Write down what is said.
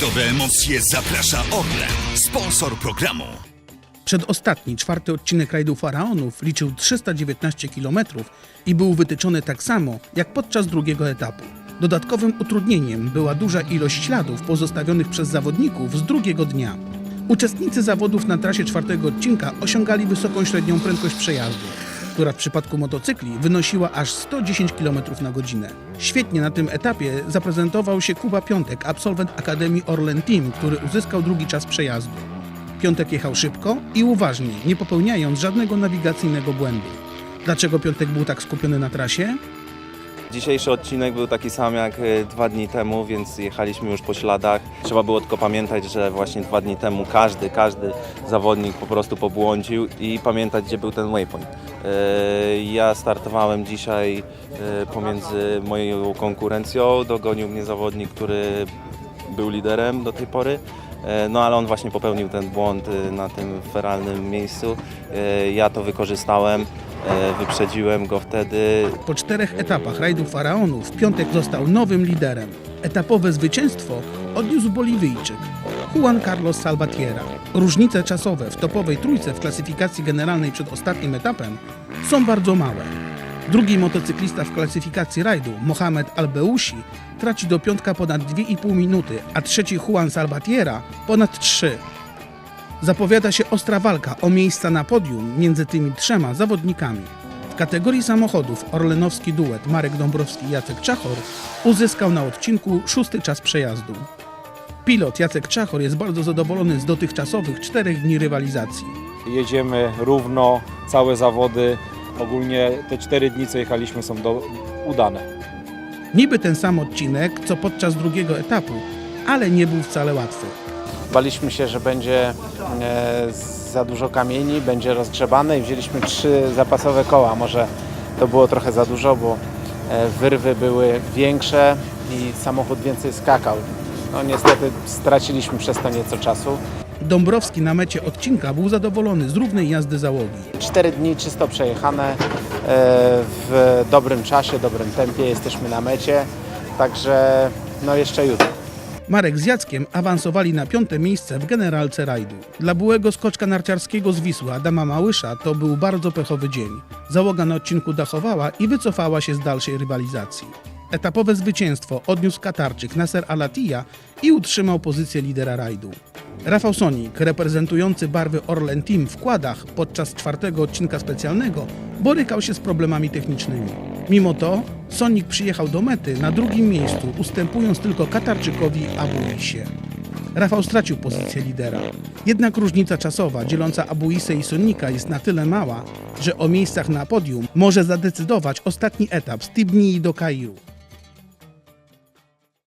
rajdowe emocje zaprasza Orlen, sponsor programu. Przedostatni, czwarty odcinek rajdu Faraonów liczył 319 km i był wytyczony tak samo jak podczas drugiego etapu. Dodatkowym utrudnieniem była duża ilość śladów pozostawionych przez zawodników z drugiego dnia. Uczestnicy zawodów na trasie czwartego odcinka osiągali wysoką średnią prędkość przejazdu, która w przypadku motocykli wynosiła aż 110 km na godzinę. Świetnie na tym etapie zaprezentował się Kuba Piątek, absolwent Akademii Orlen Team, który uzyskał drugi czas przejazdu. Piątek jechał szybko i uważnie, nie popełniając żadnego nawigacyjnego błędu. Dlaczego Piątek był tak skupiony na trasie? Dzisiejszy odcinek był taki sam jak e, dwa dni temu, więc jechaliśmy już po śladach. Trzeba było tylko pamiętać, że właśnie dwa dni temu każdy, każdy zawodnik po prostu pobłądził i pamiętać, gdzie był ten waypoint. E, Ja startowałem dzisiaj e, pomiędzy moją konkurencją, dogonił mnie zawodnik, który był liderem do tej pory. No ale on właśnie popełnił ten błąd na tym feralnym miejscu. Ja to wykorzystałem, wyprzedziłem go wtedy, Po czterech etapach rajdu Faraonów Piątek został nowym liderem. Etapowe zwycięstwo odniósł Boliwyjczyk Juan Carlos Salvatierra. Różnice czasowe w topowej trójce w klasyfikacji generalnej przed ostatnim etapem są bardzo małe. Drugi motocyklista w klasyfikacji rajdu, Mohamed Albeusi, traci do piątka ponad 2,5 minuty, a trzeci Juan Salvatierra ponad 3. Zapowiada się ostra walka o miejsca na podium między tymi trzema zawodnikami. W kategorii samochodów orlenowski duet Marek Dąbrowski i Jacek Czachor uzyskał na odcinku szósty czas przejazdu. Pilot Jacek Czachor jest bardzo zadowolony z dotychczasowych czterech dni rywalizacji. jedziemy równo, całe zawody. Ogólnie te cztery dni, co jechaliśmy, są do, udane. Niby ten sam odcinek, co podczas drugiego etapu, ale nie był wcale łatwy. Baliśmy się, że będzie e, za dużo kamieni, będzie rozgrzebane i wzięliśmy trzy zapasowe koła. Może to było trochę za dużo, bo e, wyrwy były większe i samochód więcej skakał. No niestety straciliśmy przez to nieco czasu. Dąbrowski na mecie odcinka był zadowolony z równej jazdy załogi. Cztery dni czysto przejechane e, w dobrym czasie, dobrym tempie. Jesteśmy na mecie, także no jeszcze jutro. Marek z Jackiem awansowali na piąte miejsce w generalce rajdu. Dla byłego skoczka narciarskiego z Wisły Adama Małysza to był bardzo pechowy dzień. Załoga na odcinku dachowała i wycofała się z dalszej rywalizacji. Etapowe zwycięstwo odniósł Katarczyk Nasser Alatija i utrzymał pozycję lidera rajdu. Rafał Sonik, reprezentujący barwy Orlen Team w kładach podczas czwartego odcinka specjalnego, borykał się z problemami technicznymi. Mimo to Sonik przyjechał do mety na drugim miejscu, ustępując tylko Katarczykowi Abuisie. Rafał stracił pozycję lidera. Jednak różnica czasowa dzieląca Abuisę i Sonika jest na tyle mała, że o miejscach na podium może zadecydować ostatni etap z Tybnii do Kairu.